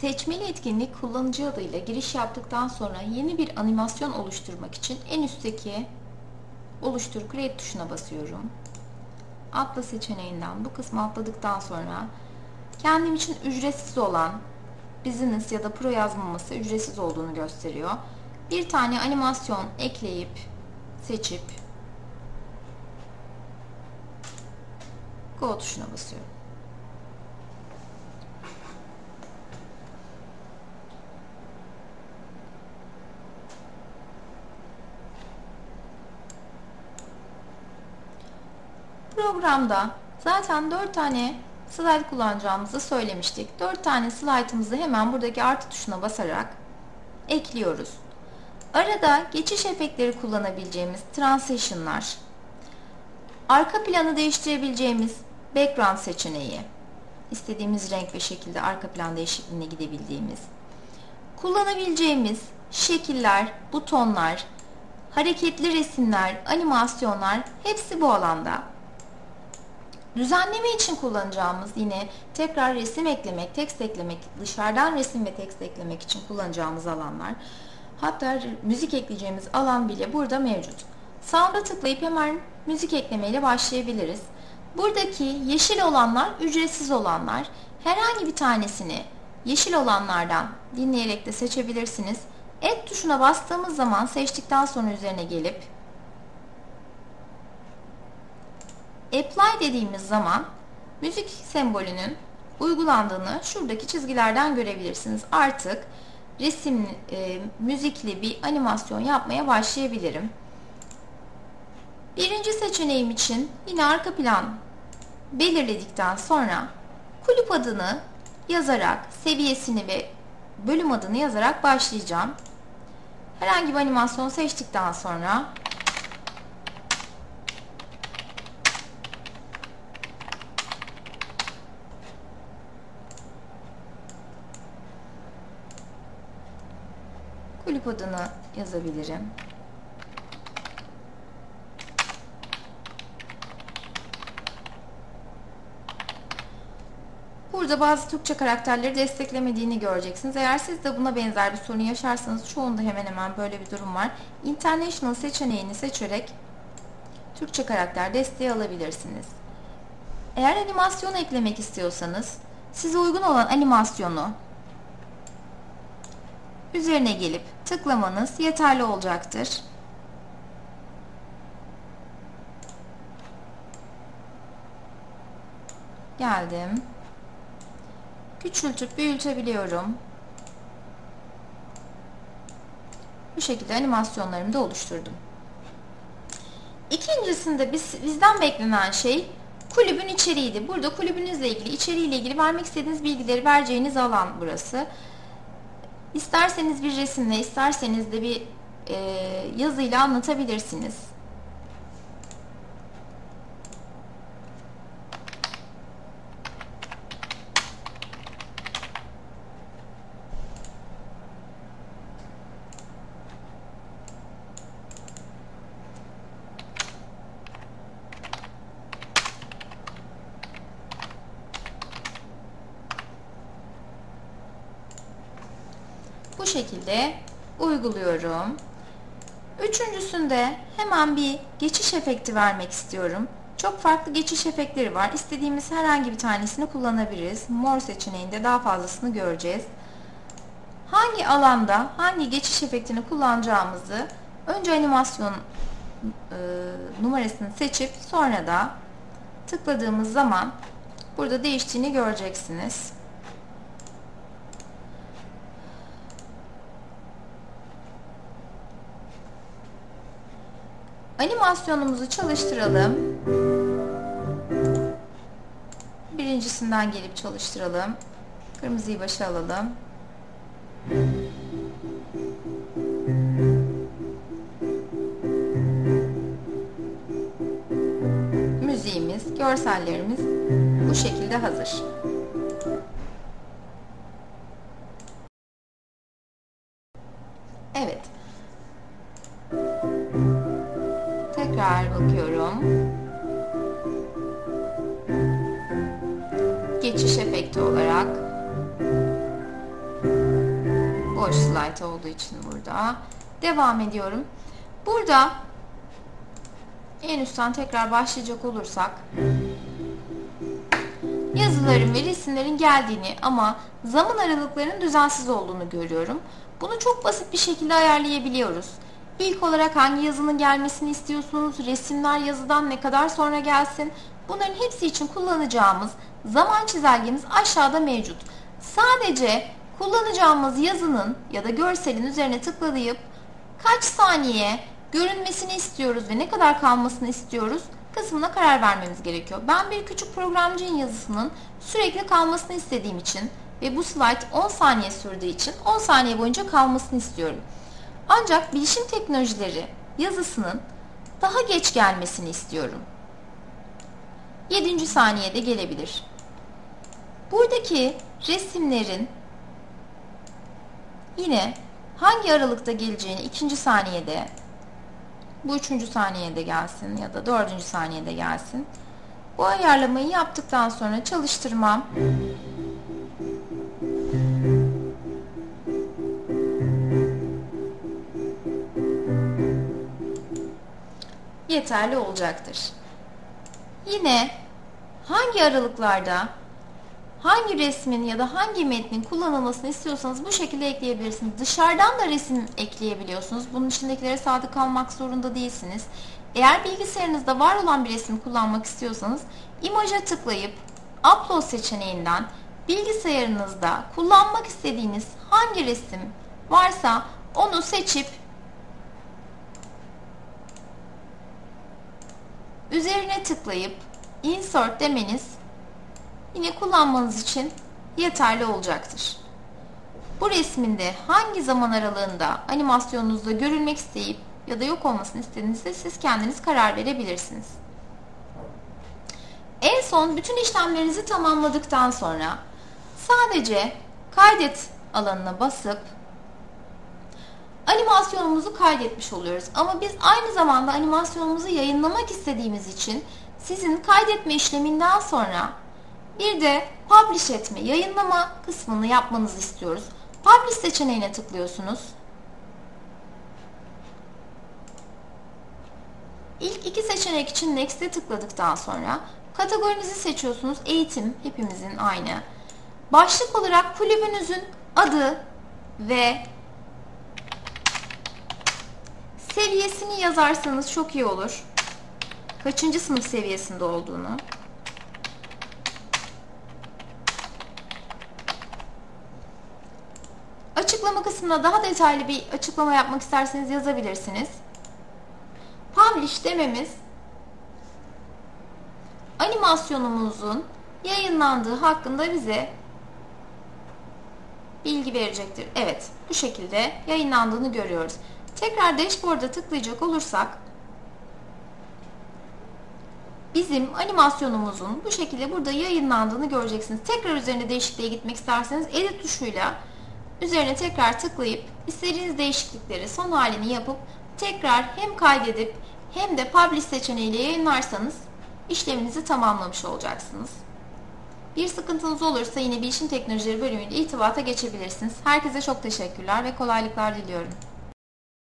Seçmeli etkinlik kullanıcı adıyla giriş yaptıktan sonra yeni bir animasyon oluşturmak için en üstteki oluştur create tuşuna basıyorum. Atla seçeneğinden bu kısmı atladıktan sonra kendim için ücretsiz olan business ya da pro yazmaması ücretsiz olduğunu gösteriyor. Bir tane animasyon ekleyip seçip Go tuşuna basıyorum. Programda zaten 4 tane slide kullanacağımızı söylemiştik. 4 tane slide'ımızı hemen buradaki artı tuşuna basarak ekliyoruz. Arada geçiş efektleri kullanabileceğimiz transition'lar, arka planı değiştirebileceğimiz background seçeneği, istediğimiz renk ve şekilde arka plan değişikliğine gidebildiğimiz, kullanabileceğimiz şekiller, butonlar, hareketli resimler, animasyonlar hepsi bu alanda. Düzenleme için kullanacağımız yine tekrar resim eklemek, tekst eklemek, dışarıdan resim ve tekst eklemek için kullanacağımız alanlar. Hatta müzik ekleyeceğimiz alan bile burada mevcut. Sound'a tıklayıp hemen müzik eklemeyle başlayabiliriz. Buradaki yeşil olanlar ücretsiz olanlar. Herhangi bir tanesini yeşil olanlardan dinleyerek de seçebilirsiniz. Et tuşuna bastığımız zaman seçtikten sonra üzerine gelip Apply dediğimiz zaman müzik sembolünün uygulandığını şuradaki çizgilerden görebilirsiniz. Artık resim, e, müzikli bir animasyon yapmaya başlayabilirim. Birinci seçeneğim için yine arka plan belirledikten sonra kulüp adını yazarak, seviyesini ve bölüm adını yazarak başlayacağım. Herhangi bir animasyon seçtikten sonra kulüp adını yazabilirim. Burada bazı Türkçe karakterleri desteklemediğini göreceksiniz. Eğer siz de buna benzer bir sorun yaşarsanız çoğunda hemen hemen böyle bir durum var. International seçeneğini seçerek Türkçe karakter desteği alabilirsiniz. Eğer animasyon eklemek istiyorsanız size uygun olan animasyonu üzerine gelip tıklamanız yeterli olacaktır. Geldim. Küçültüp büyütebiliyorum. Bu şekilde animasyonlarımı da oluşturdum. İkincisinde biz, bizden beklenen şey kulübün içeriğiydi. Burada kulübünüzle ilgili, içeriğiyle ilgili vermek istediğiniz bilgileri vereceğiniz alan burası. İsterseniz bir resimle, isterseniz de bir e, yazıyla anlatabilirsiniz. Bu şekilde uyguluyorum. Üçüncüsünde hemen bir geçiş efekti vermek istiyorum. Çok farklı geçiş efektleri var. İstediğimiz herhangi bir tanesini kullanabiliriz. Mor seçeneğinde daha fazlasını göreceğiz. Hangi alanda hangi geçiş efektini kullanacağımızı önce animasyon e, numarasını seçip sonra da tıkladığımız zaman burada değiştiğini göreceksiniz. Animasyonumuzu çalıştıralım. Birincisinden gelip çalıştıralım. Kırmızıyı başa alalım. Müziğimiz, görsellerimiz bu şekilde hazır. Efekti olarak Boş slide olduğu için burada. Devam ediyorum. Burada en üstten tekrar başlayacak olursak yazıların ve resimlerin geldiğini ama zaman aralıklarının düzensiz olduğunu görüyorum. Bunu çok basit bir şekilde ayarlayabiliyoruz. İlk olarak hangi yazının gelmesini istiyorsunuz? Resimler yazıdan ne kadar sonra gelsin? Bunların hepsi için kullanacağımız zaman çizelgemiz aşağıda mevcut. Sadece kullanacağımız yazının ya da görselin üzerine tıklayıp kaç saniye görünmesini istiyoruz ve ne kadar kalmasını istiyoruz kısmına karar vermemiz gerekiyor. Ben bir küçük programcının yazısının sürekli kalmasını istediğim için ve bu slide 10 saniye sürdüğü için 10 saniye boyunca kalmasını istiyorum. Ancak bilişim teknolojileri yazısının daha geç gelmesini istiyorum. 7. saniyede gelebilir. Buradaki resimlerin yine hangi aralıkta geleceğini ikinci saniyede bu üçüncü saniyede gelsin ya da dördüncü saniyede gelsin. Bu ayarlamayı yaptıktan sonra çalıştırmam. Yeterli olacaktır. Yine hangi aralıklarda hangi resmin ya da hangi metnin kullanılmasını istiyorsanız bu şekilde ekleyebilirsiniz. Dışarıdan da resim ekleyebiliyorsunuz. Bunun içindekilere sadık kalmak zorunda değilsiniz. Eğer bilgisayarınızda var olan bir resmi kullanmak istiyorsanız imaja tıklayıp upload seçeneğinden bilgisayarınızda kullanmak istediğiniz hangi resim varsa onu seçip üzerine tıklayıp insert demeniz yine kullanmanız için yeterli olacaktır. Bu resminde hangi zaman aralığında animasyonunuzda görülmek isteyip ya da yok olmasını istediğinizde siz kendiniz karar verebilirsiniz. En son bütün işlemlerinizi tamamladıktan sonra sadece kaydet alanına basıp animasyonumuzu kaydetmiş oluyoruz. Ama biz aynı zamanda animasyonumuzu yayınlamak istediğimiz için sizin kaydetme işleminden sonra bir de publish etme, yayınlama kısmını yapmanızı istiyoruz. Publish seçeneğine tıklıyorsunuz. İlk iki seçenek için Next'e tıkladıktan sonra kategorinizi seçiyorsunuz. Eğitim hepimizin aynı. Başlık olarak kulübünüzün adı ve seviyesini yazarsanız çok iyi olur. Kaçıncı sınıf seviyesinde olduğunu. Açıklama kısmına daha detaylı bir açıklama yapmak isterseniz yazabilirsiniz. Publish dememiz animasyonumuzun yayınlandığı hakkında bize bilgi verecektir. Evet, bu şekilde yayınlandığını görüyoruz. Tekrar dashboard'a tıklayacak olursak bizim animasyonumuzun bu şekilde burada yayınlandığını göreceksiniz. Tekrar üzerine değişikliğe gitmek isterseniz edit tuşuyla üzerine tekrar tıklayıp istediğiniz değişiklikleri son halini yapıp tekrar hem kaydedip hem de publish seçeneğiyle yayınlarsanız işleminizi tamamlamış olacaksınız. Bir sıkıntınız olursa yine bilişim teknolojileri bölümünde irtibata geçebilirsiniz. Herkese çok teşekkürler ve kolaylıklar diliyorum.